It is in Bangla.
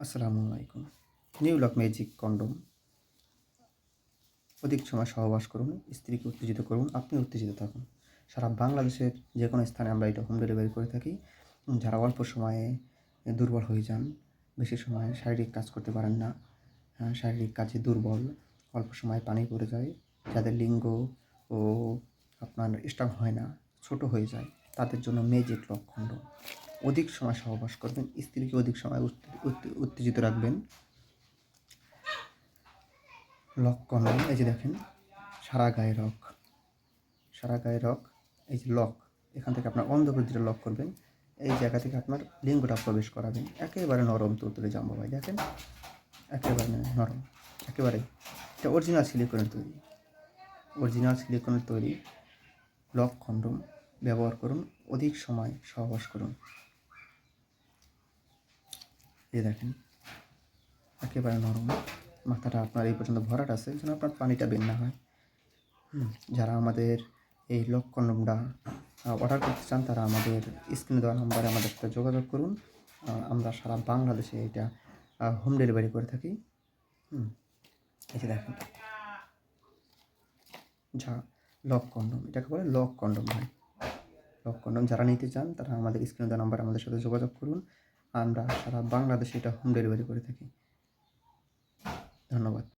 আসসালামু আলাইকুম। নিউ লক ম্যাজিক কন্ডম অধিক সময় সহবাস করুন, স্ত্রীকে উত্তেজিত করুন, আপনি উত্তেজিত থাকুন। সারা বাংলাদেশের যে কোনো স্থানে আমরা এটা হোম ডেলিভারি করে থাকি। যারা অল্প সময়ে দুর্বল হয়ে যান, বেশি সময় শারীরিক কাজ করতে পারেন না শারীরিক কাজে দুর্বল, অল্প সময় পানি পড়ে যায়, যাদের লিঙ্গ ও আপনার স্ট্রং হয় না, ছোট হয়ে যায় তাদের জন্য মেজিক লক কন্ডম অধিক সময় সহবাস করবেন, স্ত্রীকে অধিক সময় উত্তে- উত্তে- উত্তেজিত রাখবেন। লক কন্ডম এই যে দেখেন, সারা গায়ে রক। সারা গায়ে রক, এই যে লক, এখান থেকে আপনার অন্ধবৃদ্ধিটা লক করবেন। এই জায়গা থেকে আপনার লিঙ্গটা প্রবেশ করাবেন। একেবারে নরম তুলতুলে জাম্বো ভাই, দেখেন? একেবারে নরম, একেবারে। এটা অরিজিনাল সিলিকনের তৈরি। অরিজিনাল সিলিকনের তৈরি লক কন্ডম ব্যবহার করুন অধিক সময় সহবাস করুন। এই দেখেন একেবারে নরম। মাথাটা আপনার এই পর্যন্ত ভরাট আছে যেন আপনার পানিটা বের না হয়। যারা আমাদের এই লক কন্ডমটা অর্ডার করতে চান তারা আমাদের স্ক্রিনে দেওয়া নাম্বারে আমাদের সাথে যোগাযোগ করুন। আমরা সারা বাংলাদেশে এটা হোম ডেলিভারি করে থাকি। হুম, দেখেন। যা লক কন্ডম এটাকে বলে লক কন্ডম ভাই। লক কন্ডম যারা নিতে চান, তারা আমাদের স্ক্রিনে দেওয়া নাম্বার আমাদের সাথে যোগাযোগ করুন। আমরা সারা বাংলাদেশে এটা হোম ডেলিভারি করে থাকি। ধন্যবাদ।